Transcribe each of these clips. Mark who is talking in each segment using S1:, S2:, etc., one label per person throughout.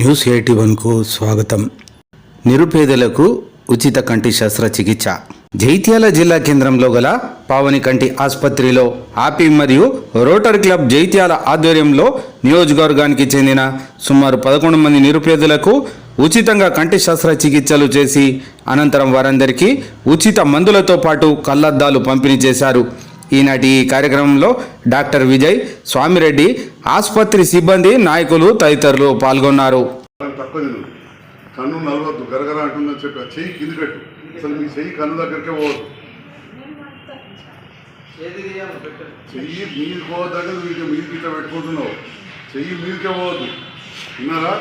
S1: News eighty వన్కు స్వాగతం. నిరుపేదలకు ఉచిత కంటి శస్త్రచికిత్స. జైత్యాల జిల్లా కేంద్రంలో గల పావని కంటి ఆసుపత్రిలో ఆపి మరియు రోటరీ క్లబ్ జైత్యాల ఆధ్వర్యంలో నియోజకవర్గానికి చెందిన సుమారు పదకొండు మంది నిరుపేదలకు ఉచితంగా కంటి శస్త్రచికిత్సలు చేసి అనంతరం వారందరికీ ఉచిత మందులతో పాటు కళ్ళద్దాలు పంపిణీ చేశారు. ఈనాటి ఈ కార్యక్రమంలో డాక్టర్ విజయ్ స్వామిరెడ్డి ఆసుపత్రి సిబ్బంది నాయకులు తదితరులు పాల్గొన్నారు.
S2: కన్ను నలవద్దు గరగర అంటుందని చెప్పి ఆ చెయ్యి కింది కట్టు అసలు మీ చెయ్యి కన్ను దగ్గరికే పోవద్దు. చెయ్యి మీరు పోవద్దంటే మీరు మీరు ఇట్లా పెట్టుకుంటున్నావు. చెయ్యి మీరికే పోవద్దు. విన్నారా?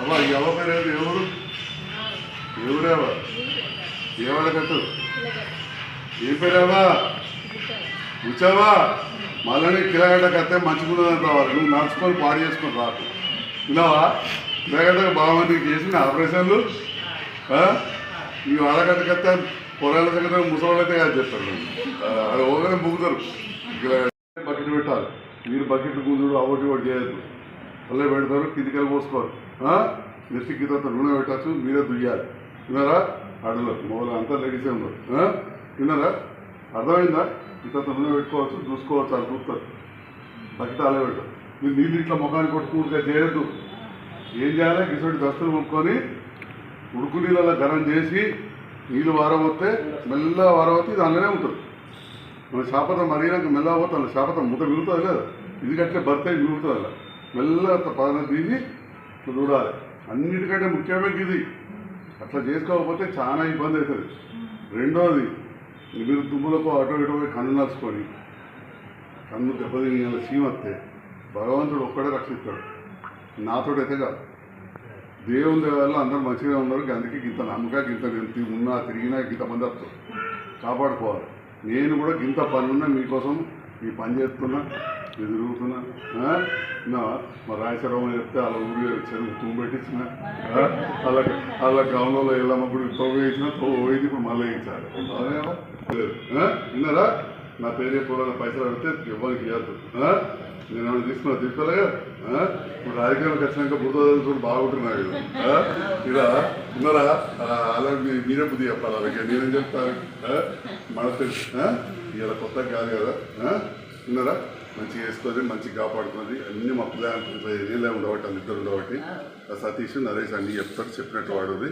S2: అవ్వ ఈ అవ్వ ఎవరు? ఎవరేవా ఏవాడ కట్టు. ఏం పేరేవా కూర్చోవా? మళ్ళీ కిలగడ్డ అయితే మంచిగున్నదని రావాలి నువ్వు నడుచుకొని పాడు చేసుకొని రాకు విన్నావా కిలగడ్డకు బాగుంది చేసిన ఆపరేషన్లు? ఈ వాళ్ళగడ్డ కత్తే పొరాల దగ్గర ముసవాళ్ళైతే కాదు చెప్తారు అది ఓగానే ముగ్గుతారు బకెట్ పెట్టాలి. మీరు బకెట్ కూతురు అవటి ఒకటి చేయొద్దు. మళ్ళీ పెడతారు కిందికెళ్ళి పోసుకోరు. నెక్స్ట్ కింద నూనె పెట్టచ్చు మీరే దుయ్యాలి. విన్నారా అడలు మొదలు అంతా లెగిసే ఉన్నారు. విన్నారా అర్థమైందా? ఇంత నూనె పెట్టుకోవచ్చు చూసుకోవచ్చు అని చూస్తారు. తగ్గితే పెట్టు మీరు నీళ్ళు ఇట్లా ముఖానికి కొట్టుకుంటుగా చేయొద్దు. ఏం చేయాలి? గిసోటి దస్తులు కొనుక్కొని ఉడుకు నీళ్ళలో గరం చేసి నీళ్ళు వారబోతే మెల్ల వారబోతే ఇది అందులోనే ఉంటుంది. మన శాపతం మరిగినాక మెల్ల పోతే అందులో శాపతం ముద్ద మిగులుతుంది కదా. ఇది కట్టే భర్త మిగులుతుంది అలా మెల్ల పదన తీసి చూడాలి. అన్నిటికంటే ముఖ్యమైన ఇది. అట్లా చేసుకోకపోతే చాలా ఇబ్బంది అవుతుంది. రెండోది మీరు దుమ్ములకు అటు ఇటు పోయి కన్ను నలుచుకొని కన్ను దెబ్బతిని సీమ వస్తే భగవంతుడు ఒక్కడే రక్షిస్తాడు. నాతోడైతే కాదు. దేవుని దయ అందరూ మంచిగా ఉన్నారు. అందుకే గింత నమ్మక గింత నేను ఉన్నా తిరిగినా గింత మంది వస్తారు. కాపాడుకోవాలి. నేను కూడా గింత పనున్నా మీకోసం ఈ పని చేస్తున్నా ఇది తిరుగుతున్నా. మా రాయచరం చెప్తే అలా ఊరి చెరువు తుమ్ము పెట్టించిన. అలా అలా వాళ్ళ గ్రామంలో తవ్వు వేసిన తవ్వు వేసి ఇప్పుడు మళ్ళీ వేయించాలి. అవునేమో? విన్నారా? నా పేరు చెప్పాలని పైసలు అడిగితే ఇవ్వడానికి ఇవ్వద్దు. నేను ఏమైనా తీసుకున్నా తీసుకోలేగా? ఇప్పుడు రాజకీయాలకు వచ్చినాక బుద్ధ చూడు బాగుంటున్నాయి ఇలా విన్నారా? ఆ, అలా మీరే బుద్ధి చెప్పాలి అలాగే నేనేం చెప్తాను? మనసు ఇలా కొత్త కాదు కదా. విన్నారా? మంచిగా వేసుకొని మంచిగా కాపాడుతుంది అన్ని మా పిల్లలు నీళ్ళే ఉండబట్టి అందరు ఉండబట్టి. సతీష్ నరేష్ అన్ని చెప్తారు చెప్పినట్టు వాడుది